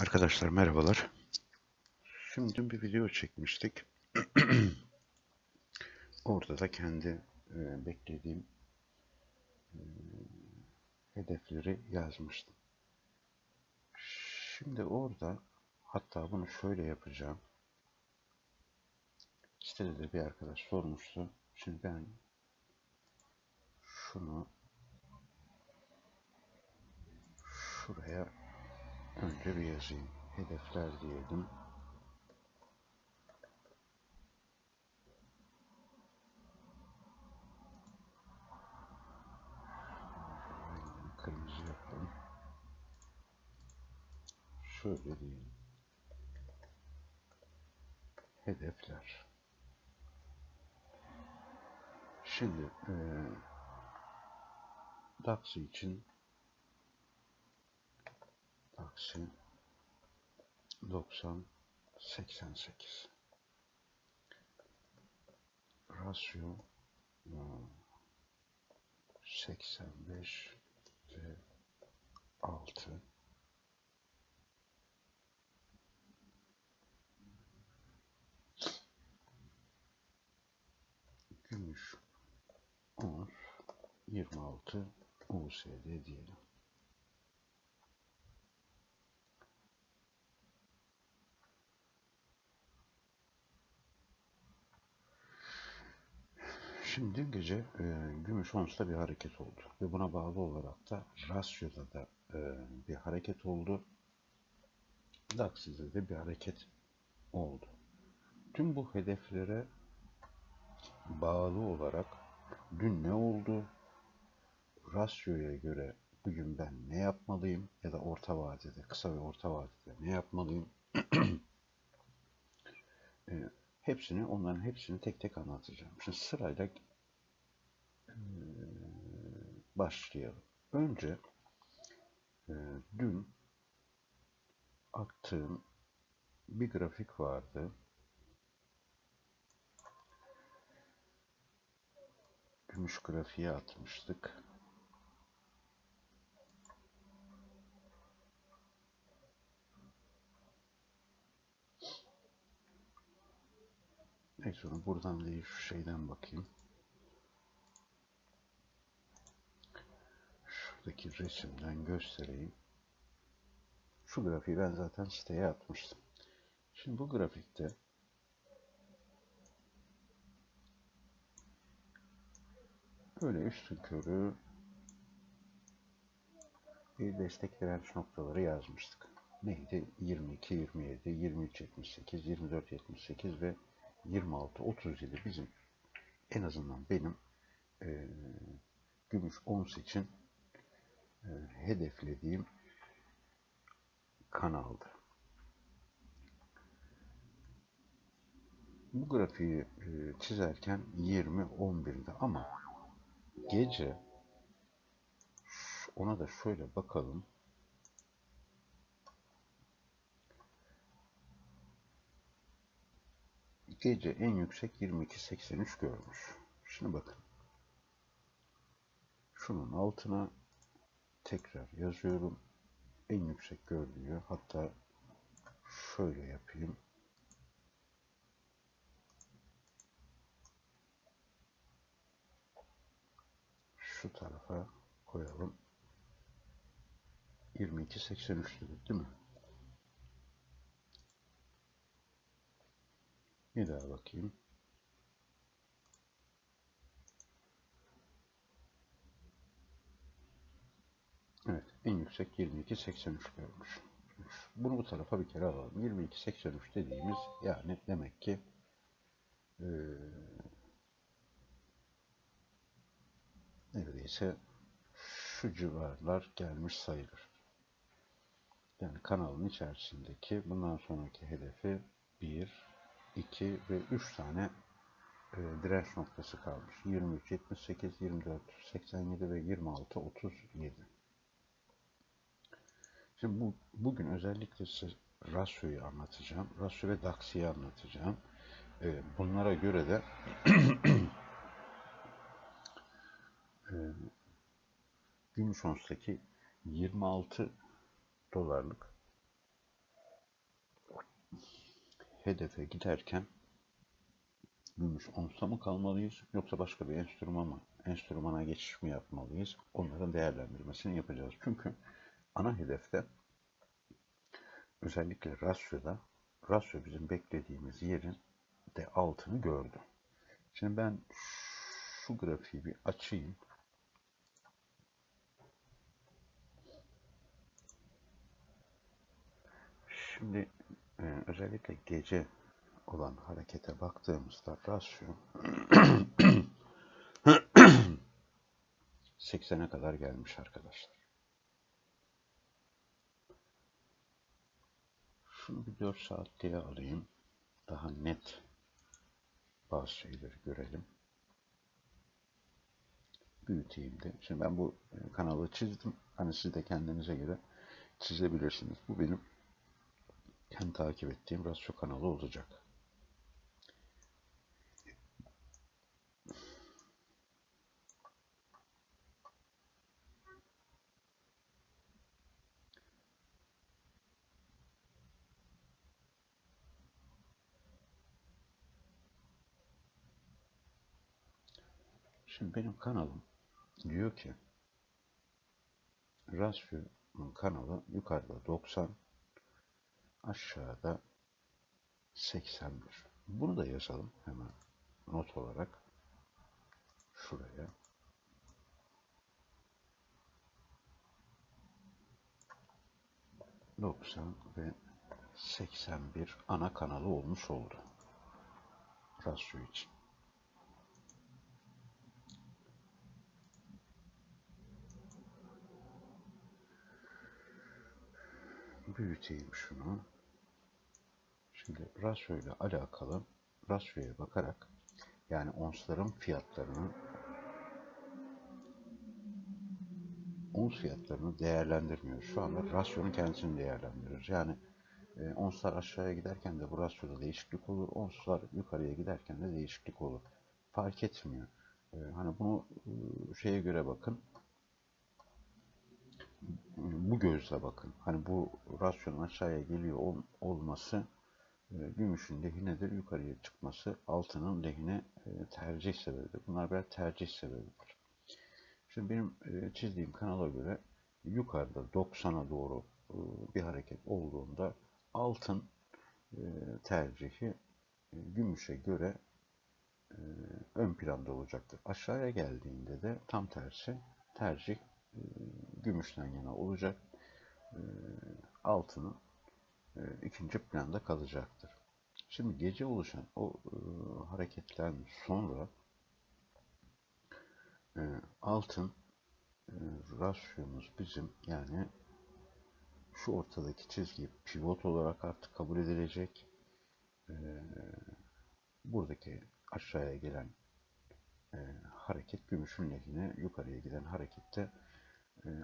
Arkadaşlar merhabalar. Şimdi bir video çekmiştik. Orada da kendi e, beklediğim e, hedefleri yazmıştım. Şimdi orada hatta bunu şöyle yapacağım. Sitede de bir arkadaş sormuştu. Şimdi ben şunu şuraya önce bir yazayım. Hedefler diyelim. Kırmızı yapalım. Şöyle diyelim. Hedefler. Şimdi e, DAX için Taksi 90 88 Rasyo e, 85 ve 6 Gümüş 10 26 USD diyelim. Şimdi gece e, gümüş onsda bir hareket oldu ve buna bağlı olarak da rasyoda da e, bir hareket oldu. DAX'de de bir hareket oldu. Tüm bu hedeflere bağlı olarak dün ne oldu? Rasyoya göre bugün ben ne yapmalıyım ya da orta vadede, kısa ve orta vadede ne yapmalıyım? e, hepsini, onların hepsini tek tek anlatacağım. Şimdi sırayla başlayalım. Önce e, dün attığım bir grafik vardı. Gümüş grafiği atmıştık. Neyse buradan değil şu şeyden bakayım. Şuradaki resimden göstereyim. Şu grafiği ben zaten siteye atmıştım. Şimdi bu grafikte böyle üstün körü bir destek direnç noktaları yazmıştık. Neydi? 22, 27, 23, 78, 24, 78 ve 26, 37 bizim en azından benim e, gümüş ons için hedeflediğim kanaldı. Bu grafiği e, çizerken 20-11'de ama gece ona da şöyle bakalım. Gece en yüksek 22.83 görmüş. Şimdi bakın. Şunun altına tekrar yazıyorum. En yüksek gördüğü hatta şöyle yapayım. Şu tarafa koyalım. 22.83 dedik değil mi? Bir daha bakayım. Evet, en yüksek 22.83 görmüş. Bunu bu tarafa bir kere alalım. 22.83 dediğimiz yani demek ki ee, neredeyse şu civarlar gelmiş sayılır. Yani kanalın içerisindeki bundan sonraki hedefi 1, 2 ve 3 tane e, direnç noktası kalmış. 23, 78, 24, 87 ve 26, 37. Şimdi bu, bugün özellikle size rasyoyu anlatacağım. Rasyo ve DAX'ı anlatacağım. E, bunlara göre de e, Gümüşons'taki 26 dolarlık hedefe giderken gümüş onsa mı kalmalıyız yoksa başka bir enstrüman mı, enstrümana geçiş mi yapmalıyız? Onların değerlendirmesini yapacağız. Çünkü ana hedefte özellikle rasyoda rasyo bizim beklediğimiz yerin de altını gördü. Şimdi ben şu grafiği bir açayım. Şimdi e, özellikle gece olan harekete baktığımızda rasyo 80'e kadar gelmiş arkadaşlar. Şunu bir 4 saat diye alayım. Daha net bazı şeyleri görelim. Büyüteyim de. Şimdi ben bu e, kanalı çizdim. Hani siz de kendinize göre çizebilirsiniz. Bu benim kendi takip ettiğim rasyo kanalı olacak. Şimdi benim kanalım diyor ki Rasyo'nun kanalı yukarıda 90 aşağıda 81. Bunu da yazalım hemen not olarak şuraya. ...90 ve 81 ana kanalı olmuş oldu. Rasyo için. Büyüteyim şunu. Şimdi rasyo ile alakalı rasyoya bakarak yani onsların fiyatlarını ons fiyatlarını değerlendirmiyoruz. Şu anda rasyonun kendisini değerlendiriyoruz. Yani e, onslar aşağıya giderken de bu rasyoda değişiklik olur. Onslar yukarıya giderken de değişiklik olur. Fark etmiyor. E, hani bunu e, şeye göre bakın bu gözle bakın. Hani bu rasyonun aşağıya geliyor ol, olması e, gümüşün lehinedir. Yukarıya çıkması altının lehine e, tercih sebebidir. Bunlar birer tercih sebebidir. Şimdi benim e, çizdiğim kanala göre yukarıda 90'a doğru e, bir hareket olduğunda altın tercihi gümüşe göre ön planda olacaktır. Aşağıya geldiğinde de tam tersi tercih gümüşten yana olacak. E, altının e, ikinci planda kalacaktır. Şimdi gece oluşan o hareketten sonra altın rasyomuz bizim yani şu ortadaki çizgi pivot olarak artık kabul edilecek. buradaki aşağıya gelen hareket gümüşün lehine yukarıya giden harekette e,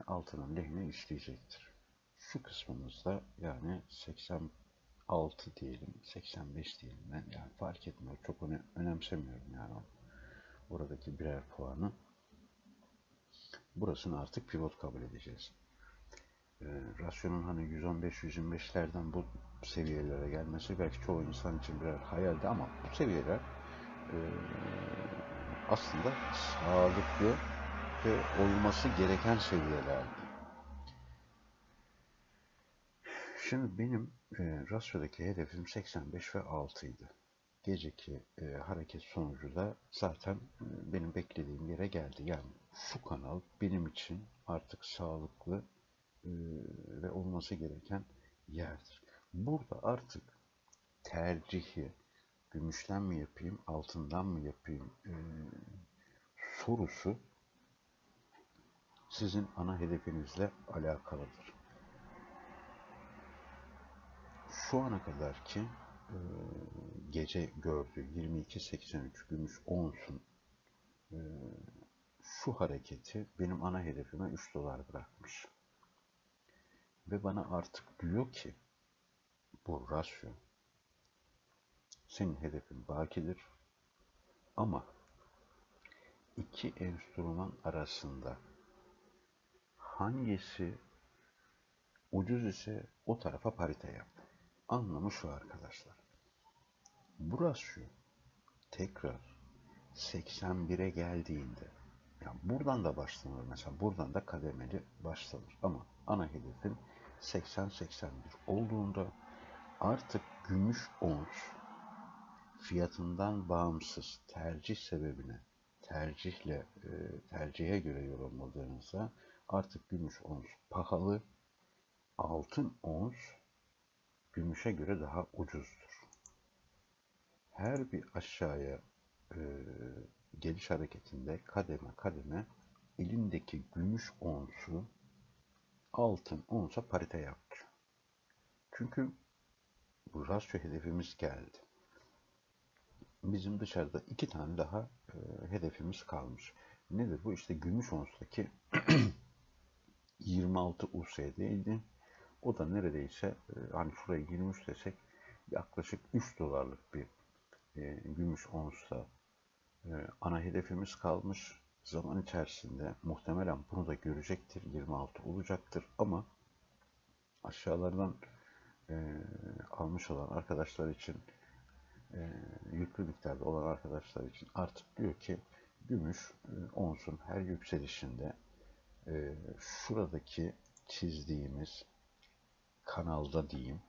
altının lehine işleyecektir. Şu kısmımızda yani 86 diyelim, 85 diyelim ben yani fark etmiyor. Çok öne, önemsemiyorum yani oradaki birer puanı. Burasını artık pivot kabul edeceğiz. E, rasyonun hani 115-125'lerden bu seviyelere gelmesi belki çoğu insan için birer hayaldi ama bu seviyeler e, aslında sağlıklı ve olması gereken seviyelerdi. Şimdi benim e, rasyodaki hedefim 85 ve 6 idi. Geceki e, hareket sonucu da zaten e, benim beklediğim yere geldi. Yani şu kanal benim için artık sağlıklı e, ve olması gereken yerdir. Burada artık tercihi gümüşten mi yapayım, altından mı yapayım e, sorusu sizin ana hedefinizle alakalıdır. Şu ana kadar ki e, gece gördüğü 22.83 gümüş onsun e, şu hareketi benim ana hedefime 3 dolar bırakmış. Ve bana artık diyor ki bu rasyo senin hedefin bakidir ama iki enstrüman arasında hangisi ucuz ise o tarafa parite yap. anlamı şu arkadaşlar. Bu rasyo tekrar 81'e geldiğinde yani buradan da başlanır mesela buradan da kademeli başlanır ama ana hedefin 80-81 olduğunda artık gümüş ons fiyatından bağımsız tercih sebebine tercihle e, tercihe göre yorumladığınızda artık gümüş ons pahalı altın ons gümüşe göre daha ucuzdur. Her bir aşağıya e, geliş hareketinde kademe kademe elindeki gümüş onsu altın onsa parite yaptı. Çünkü bu rasyo hedefimiz geldi. Bizim dışarıda iki tane daha e, hedefimiz kalmış. Nedir bu? İşte gümüş onstaki 26 USD'ydi. O da neredeyse e, hani şuraya 23 desek yaklaşık 3 dolarlık bir e, gümüş onsta e, ana hedefimiz kalmış. Zaman içerisinde muhtemelen bunu da görecektir. 26 olacaktır ama aşağılardan e, almış olan arkadaşlar için e, yüklü miktarda olan arkadaşlar için artık diyor ki gümüş e, onsun her yükselişinde e, şuradaki çizdiğimiz kanalda diyeyim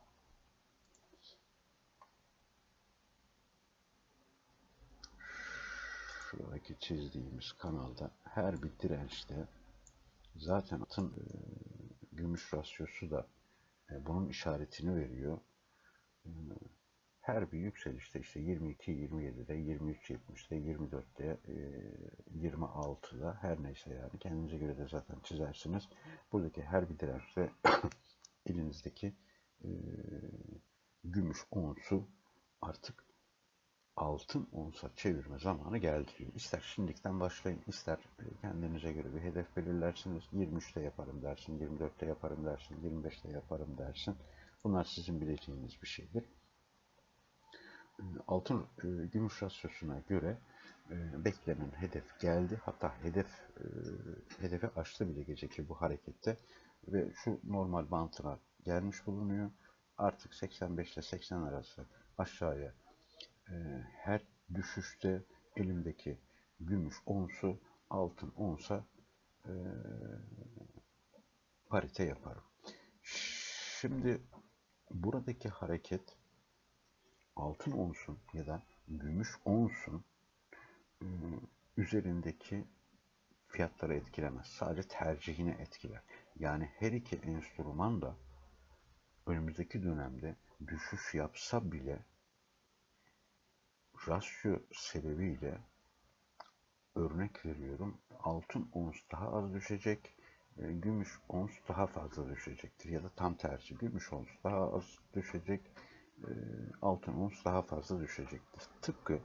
şuradaki çizdiğimiz kanalda her bir dirençte zaten atın e, gümüş rasyosu da e, bunun işaretini veriyor. E, her bir yükselişte işte 22, 27'de, 23, 70'de, 24'te, e, 26'da her neyse yani kendinize göre de zaten çizersiniz. Buradaki her bir dirençte elinizdeki e, gümüş onsu artık altın onsa çevirme zamanı geldi diyor. İster şimdikten başlayın, ister kendinize göre bir hedef belirlersiniz. 23'te yaparım dersin, 24'te yaparım dersin, 25'te yaparım dersin. Bunlar sizin bileceğiniz bir şeydir. Altın e, gümüş rasyosuna göre e, beklenen hedef geldi. Hatta hedef e, hedefe aştı bile geceki bu harekette ve şu normal bantına gelmiş bulunuyor. Artık 85 ile 80 arası aşağıya her düşüşte elimdeki gümüş onsu altın onsa parite yaparım. Şimdi buradaki hareket altın onsun ya da gümüş onsun e, üzerindeki fiyatları etkilemez. Sadece tercihini etkiler. Yani her iki enstrüman da önümüzdeki dönemde düşüş yapsa bile rasyo sebebiyle örnek veriyorum altın ons daha az düşecek, e, gümüş ons daha fazla düşecektir. Ya da tam tersi gümüş ons daha az düşecek, altın ons daha fazla düşecektir. Tıpkı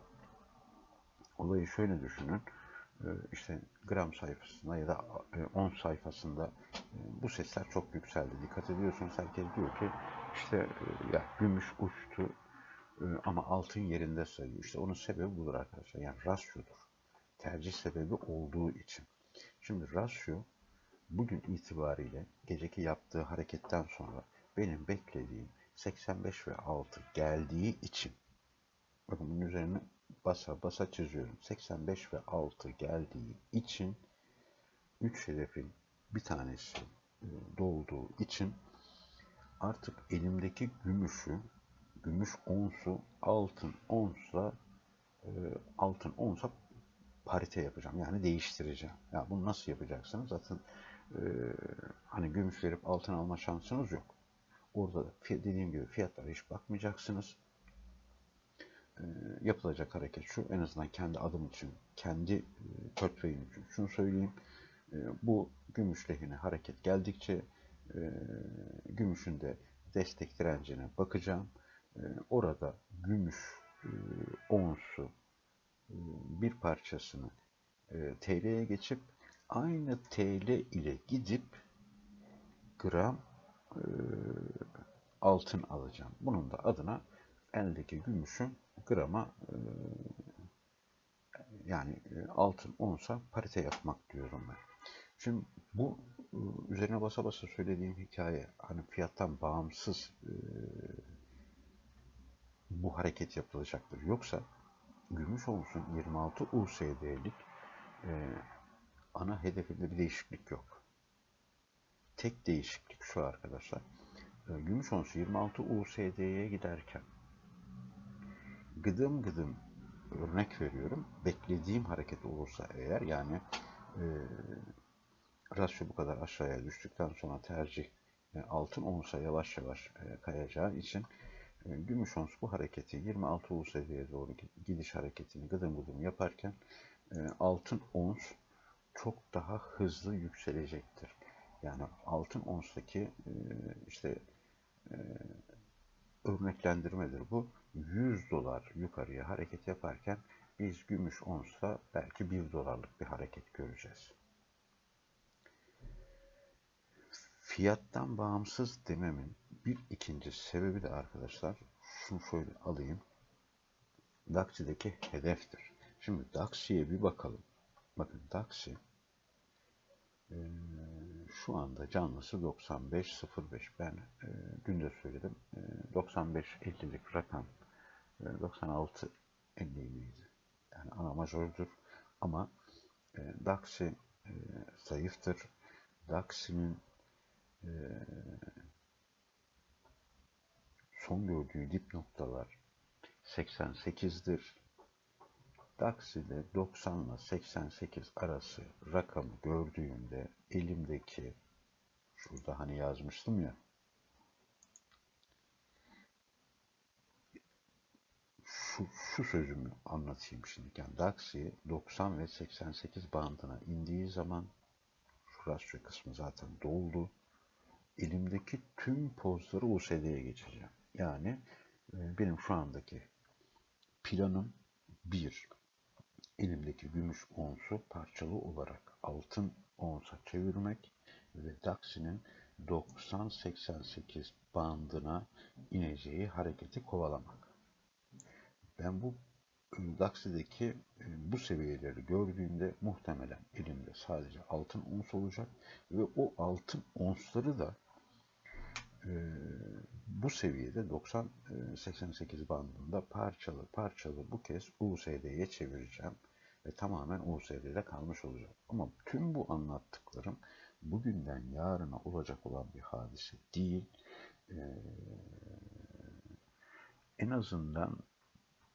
olayı şöyle düşünün. E, işte gram sayfasında ya da 10 sayfasında bu sesler çok yükseldi. Dikkat ediyorsunuz herkes diyor ki işte ya gümüş uçtu, ama altın yerinde sayıyor. İşte onun sebebi budur arkadaşlar. Yani rasyodur. Tercih sebebi olduğu için. Şimdi rasyo bugün itibariyle geceki yaptığı hareketten sonra benim beklediğim 85 ve 6 geldiği için bakın bunun üzerine basa basa çiziyorum. 85 ve 6 geldiği için 3 hedefin bir tanesi e, dolduğu için artık elimdeki gümüşü gümüş onsu altın onsla e, altın onsa parite yapacağım. Yani değiştireceğim. Ya bunu nasıl yapacaksınız? Zaten e, hani gümüş verip altın alma şansınız yok. Orada dediğim gibi fiyatlara hiç bakmayacaksınız. E, yapılacak hareket şu. En azından kendi adım için, kendi e, portföyüm için şunu söyleyeyim. E, bu gümüş lehine hareket geldikçe e, gümüşün de destek direncine bakacağım ee, orada gümüş e, onsu e, bir parçasını e, TL'ye geçip aynı TL ile gidip gram altın alacağım. Bunun da adına eldeki gümüşün grama yani altın onsa parite yapmak diyorum ben. Şimdi bu üzerine basa basa söylediğim hikaye hani fiyattan bağımsız bu hareket yapılacaktır. Yoksa gümüş olsun 26 USD'lik e, ana hedefinde bir değişiklik yok. Tek değişiklik şu arkadaşlar. E, gümüş onsu 26 USD'ye giderken gıdım gıdım örnek veriyorum. Beklediğim hareket olursa eğer yani e, rasyo bu kadar aşağıya düştükten sonra tercih e, altın onsa yavaş yavaş e, kayacağı için e, gümüş ons bu hareketi 26 USD'ye doğru gidiş hareketini gıdım gıdım yaparken e, altın ons çok daha hızlı yükselecektir. Yani altın onstaki e, işte e, örneklendirmedir bu. 100 dolar yukarıya hareket yaparken biz gümüş onsta belki 1 dolarlık bir hareket göreceğiz. Fiyattan bağımsız dememin bir ikinci sebebi de arkadaşlar şunu şöyle alayım. Daxi'deki hedeftir. Şimdi Daxi'ye bir bakalım. Bakın Daxi e, şu anda canlısı 95.05. Ben e, dün de söyledim. E, 95.50'lik rakam e, 96 miydi? Yani ana majördür. Ama e, Daxi e, zayıftır. Daxi'nin e, son gördüğü dip noktalar 88'dir. Daxi'de 90 ile 88 arası rakamı gördüğümde elimdeki şurada hani yazmıştım ya şu, şu sözümü anlatayım şimdi. Yani Daxi 90 ve 88 bandına indiği zaman şu rasyo kısmı zaten doldu. Elimdeki tüm pozları USD'ye geçeceğim. Yani e, benim şu andaki planım 1. Elimdeki gümüş onsu parçalı olarak altın onsa çevirmek ve Daxi'nin 90-88 bandına ineceği hareketi kovalamak. Ben bu Daxi'deki e, bu seviyeleri gördüğümde muhtemelen elimde sadece altın ons olacak ve o altın onsları da bu seviyede 90-88 bandında parçalı parçalı bu kez USD'ye çevireceğim ve tamamen USD'de kalmış olacak. Ama tüm bu anlattıklarım bugünden yarına olacak olan bir hadise değil. Ee, en azından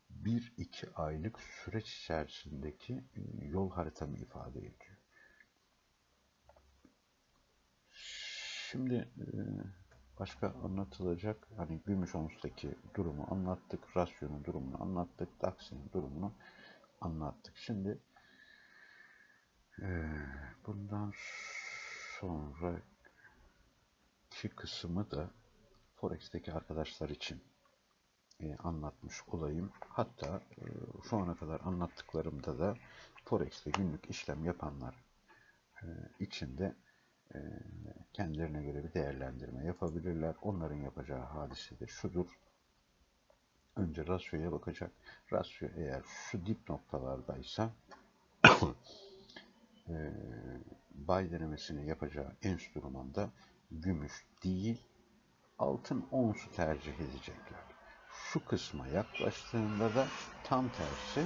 bir iki aylık süreç içerisindeki e, yol haritamı ifade ediyor. Şimdi e, başka anlatılacak hani gümüş omustaki durumu anlattık, rasyonun durumunu anlattık, Daxi'nin durumunu anlattık. Şimdi e, bundan sonraki kısmı da Forex'teki arkadaşlar için e, anlatmış olayım. Hatta e, şu ana kadar anlattıklarımda da Forex'te günlük işlem yapanlar e, için de kendilerine göre bir değerlendirme yapabilirler. Onların yapacağı hadise de şudur. Önce rasyoya bakacak. Rasyo eğer şu dip noktalardaysa e, bay denemesini yapacağı enstrümanda gümüş değil altın onsu tercih edecekler. Şu kısma yaklaştığında da tam tersi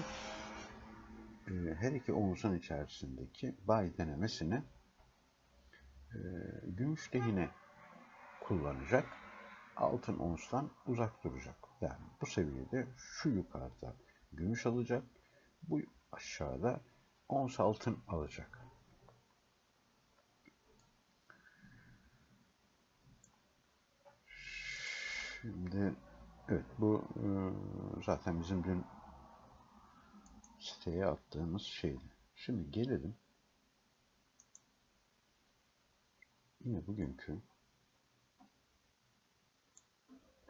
her iki omuzun içerisindeki bay denemesini e, gümüş lehine kullanacak. Altın onstan uzak duracak. Yani bu seviyede şu yukarıda gümüş alacak. Bu aşağıda ons altın alacak. Şimdi evet bu e, zaten bizim dün siteye attığımız şeydi. Şimdi gelelim yine bugünkü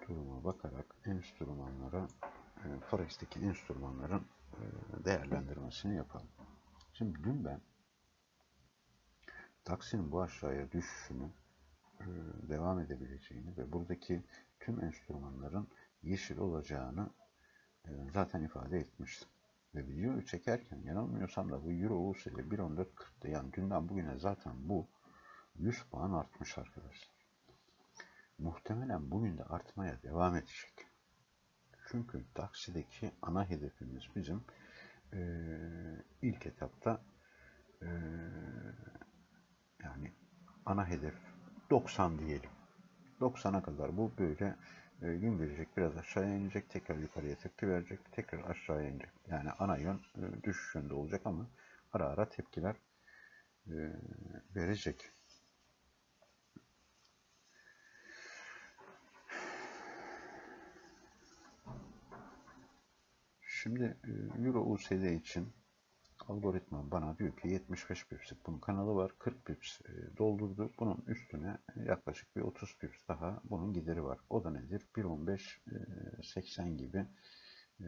duruma bakarak enstrümanlara e, Forex'teki enstrümanların e, değerlendirmesini yapalım. Şimdi dün ben taksinin bu aşağıya düşüşünü e, devam edebileceğini ve buradaki tüm enstrümanların yeşil olacağını zaten ifade etmiştim. Ve videoyu çekerken yanılmıyorsam da bu Euro USD 1.14.40'tı. Yani dünden bugüne zaten bu 100 puan artmış arkadaşlar. Muhtemelen bugün de artmaya devam edecek. Çünkü Daxi'deki ana hedefimiz bizim eee, ilk etapta eee, yani ana hedef 90 diyelim. 90'a kadar bu böyle e, gün gelecek biraz aşağıya inecek tekrar yukarıya tepki verecek tekrar aşağıya inecek. Yani ana yön e, düşüş olacak ama ara ara tepkiler e, verecek. Şimdi e, Euro USD için algoritma bana diyor ki 75 pipslik bunun kanalı var. 40 pips e, doldurdu. Bunun üstüne yaklaşık bir 30 pips daha bunun gideri var. O da nedir? 1.15 e, 80 gibi e,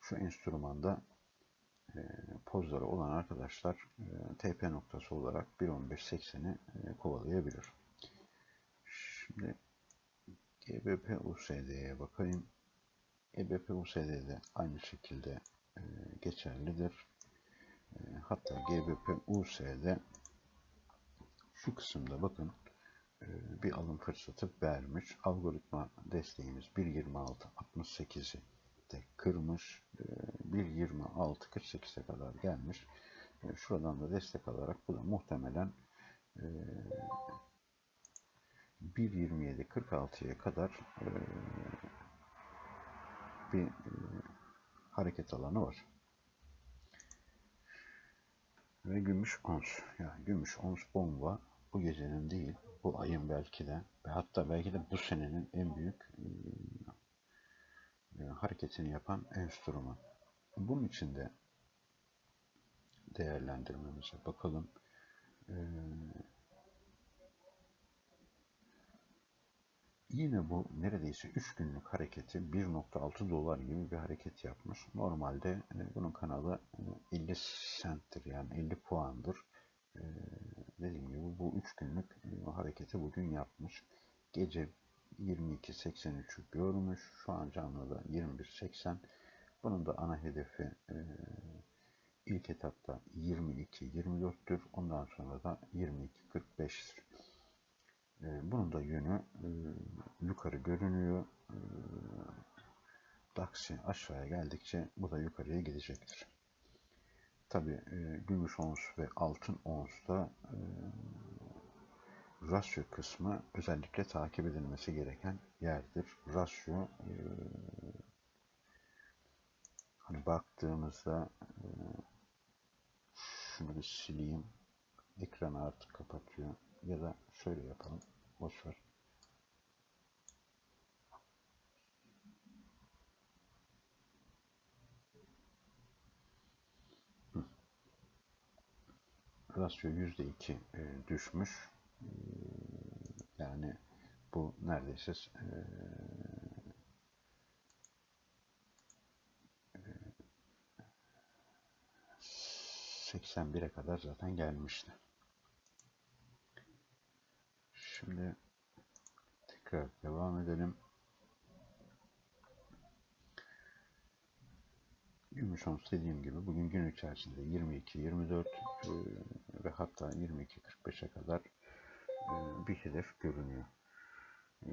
şu enstrümanda pozları olan arkadaşlar TP noktası olarak 1.15.80'i e, kovalayabilir. Şimdi GBP USD'ye bakayım. GBP USD'de aynı şekilde e, geçerlidir. E, hatta GBP USD şu kısımda bakın e, bir alım fırsatı vermiş. Algoritma desteğimiz 1.26.68'i de kırmış. E, 1.26.48'e kadar gelmiş. E, şuradan da destek alarak bu da muhtemelen e, 1.27.46'ya kadar e, bir e, hareket alanı var. Ve gümüş ons. Yani gümüş ons bomba bu gecenin değil, bu ayın belki de ve hatta belki de bu senenin en büyük e, e, hareketini yapan enstrüman. Bunun için de değerlendirmemize bakalım. E, Yine bu neredeyse 3 günlük hareketi 1.6 dolar gibi bir hareket yapmış. Normalde e, bunun kanalı e, 50 centtir yani 50 puandır. E, dediğim gibi bu 3 günlük e, hareketi bugün yapmış. Gece 22.83'ü görmüş. Şu an canlıda 21.80. Bunun da ana hedefi e, ilk etapta 22-24'tür. Ondan sonra da 22-45'tir. E, bunun da yönü e, yukarı görünüyor. Daxi aşağıya geldikçe bu da yukarıya gidecektir. Tabi e, gümüş ons ve altın onsta e, rasyo kısmı özellikle takip edilmesi gereken yerdir. Rasyo hani baktığımızda şunu bir sileyim. Ekranı artık kapatıyor. Ya da şöyle yapalım. Boş ver. Rasyo yüzde iki e, düşmüş. E, yani bu neredeyse e, 81'e kadar zaten gelmişti. Şimdi tekrar devam edelim. Gümüş ons dediğim gibi bugün gün içerisinde 22, 24 e, ve hatta 22-45'e kadar e, bir hedef görünüyor. E,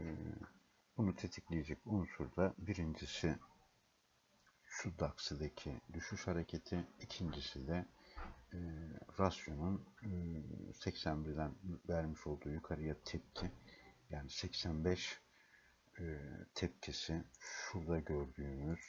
bunu tetikleyecek unsur da birincisi şu DAX'daki düşüş hareketi, ikincisi de e, rasyonun e, 81'den vermiş olduğu yukarıya tepki. Yani 85 e, tepkisi şurada gördüğümüz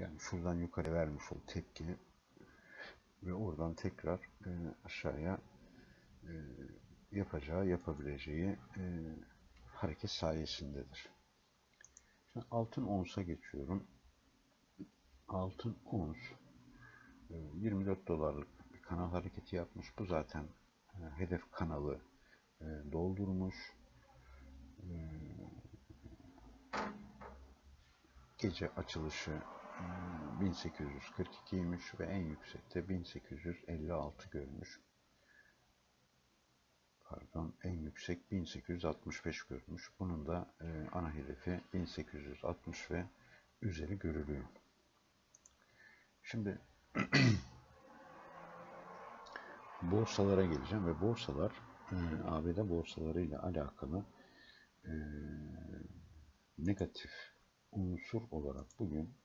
Yani şuradan yukarı vermiş ol tepki ve oradan tekrar e, aşağıya e, yapacağı, yapabileceği e, hareket sayesindedir. Şimdi altın onsa geçiyorum. Altın ons e, 24 dolarlık bir kanal hareketi yapmış. Bu zaten e, hedef kanalı e, doldurmuş. E, gece açılışı 1842'ymiş ve en yüksekte 1856 görmüş. Pardon. en yüksek 1865 görmüş. Bunun da e, ana hedefi 1860 ve üzeri görülüyor. Şimdi borsalara geleceğim ve borsalar e, ABD borsaları ile alakalı e, negatif unsur olarak bugün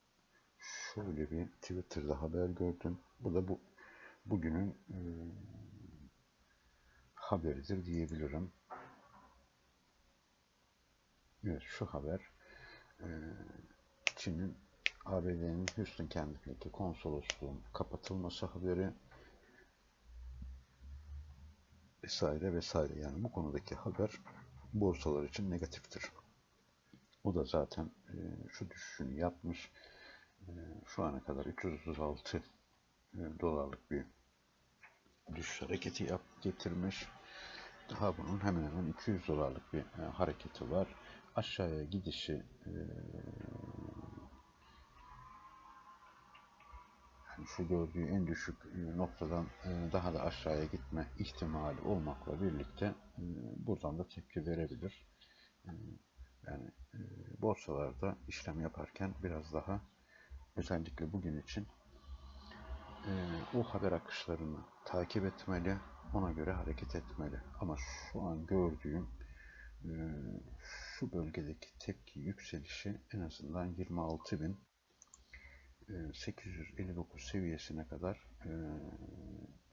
şöyle bir Twitter'da haber gördüm. Bu da bu bugünün e, haberidir diyebilirim. Evet şu haber e, Çin'in ABD'nin Houston kentindeki konsolosluğun kapatılması haberi vesaire vesaire yani bu konudaki haber borsalar için negatiftir. O da zaten e, şu düşüşünü yapmış. E, şu ana kadar 336 e, dolarlık bir düşüş hareketi yap, getirmiş. Daha bunun hemen hemen 200 dolarlık bir e, hareketi var. Aşağıya gidişi e, yani şu gördüğü en düşük noktadan daha da aşağıya gitme ihtimali olmakla birlikte buradan da tepki verebilir. Yani borsalarda işlem yaparken biraz daha özellikle bugün için e, o haber akışlarını takip etmeli, ona göre hareket etmeli. Ama şu an gördüğüm e, şu bölgedeki tepki yükselişi en azından 26.859 seviyesine kadar e,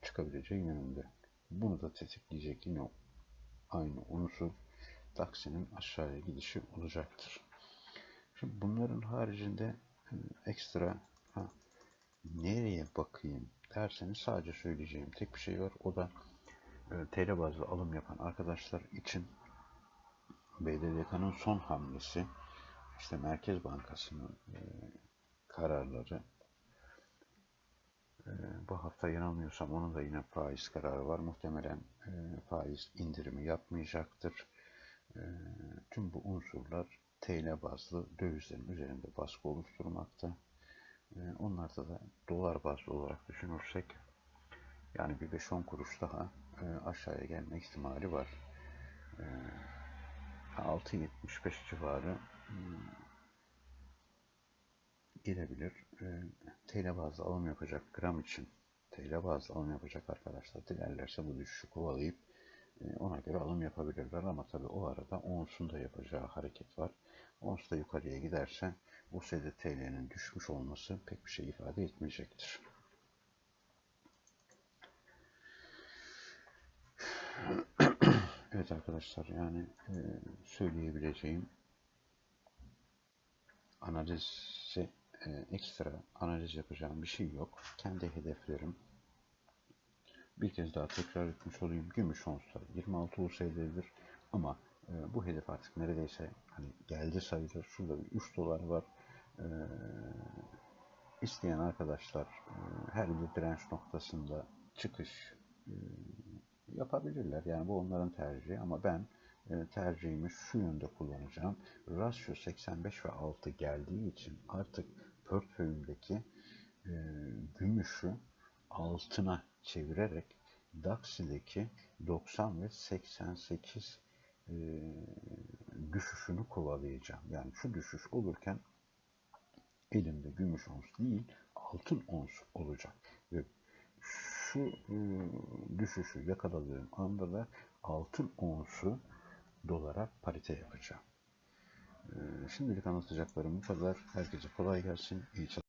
çıkabileceği yönünde. Bunu da tetikleyecek yine aynı unsur taksinin aşağıya gidişi olacaktır. Şimdi bunların haricinde e, ekstra ha, nereye bakayım derseniz sadece söyleyeceğim tek bir şey var. O da e, TL bazlı alım yapan arkadaşlar için BDDK'nın son hamlesi işte Merkez Bankası'nın e, kararları e, bu hafta yanılmıyorsam onun da yine faiz kararı var. Muhtemelen e, faiz indirimi yapmayacaktır. E, tüm bu unsurlar TL bazlı dövizlerin üzerinde baskı oluşturmakta. E, onlarda da dolar bazlı olarak düşünürsek yani bir 5-10 kuruş daha e, aşağıya gelme ihtimali var. E, 6.75 civarı e, girebilir. E, TL bazlı alım yapacak gram için TL bazlı alım yapacak arkadaşlar dilerlerse bu düşüşü kovalayıp e, ona göre alım yapabilirler ama tabi o arada onsun da yapacağı hareket var. Ons da yukarıya giderse USD TL'nin düşmüş olması pek bir şey ifade etmeyecektir. Evet arkadaşlar yani e, söyleyebileceğim analizi e, ekstra analiz yapacağım bir şey yok. Kendi hedeflerim bir kez daha tekrar etmiş olayım. Gümüş onsta 26 USD'dir ama e, bu hedef artık neredeyse hani geldi sayılır. Şurada bir 3 dolar var. E, isteyen arkadaşlar e, her bir direnç noktasında çıkış e, yapabilirler. Yani bu onların tercihi ama ben e, tercihimi şu yönde kullanacağım. Rasyo 85 ve 6 geldiği için artık portföyümdeki e, gümüşü altına çevirerek DAX'deki 90 ve 88 e, düşüşünü kovalayacağım. Yani şu düşüş olurken elimde gümüş ons değil altın ons olacak. Ve şu e, düşüşü yakaladığım anda da altın onsu dolara parite yapacağım. E, şimdilik anlatacaklarım bu kadar. Herkese kolay gelsin. İyi çalışmalar.